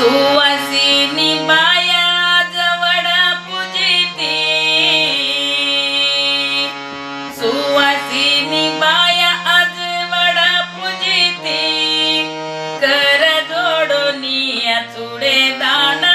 सुवासिनी बाया जवडा पूजिती. सुवासिनी बाया आज वडा पूजिती. कर जोडोनिया चुडे दाना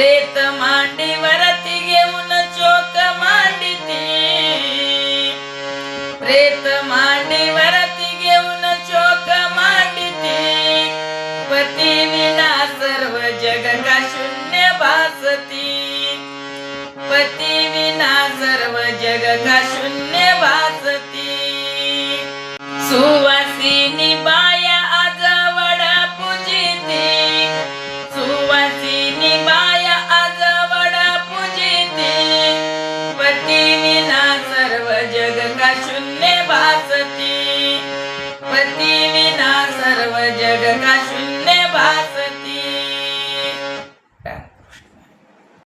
प्रेत मांडीवरती घेऊन चोक मांडिते. प्रेत मांडीवरती घेऊन चोक मांडिते. पती विना सर्व जग का शून्य भासती. पती विना सर्व जग का शून्य जग का शून्य भासती. पती विना सर्व जग का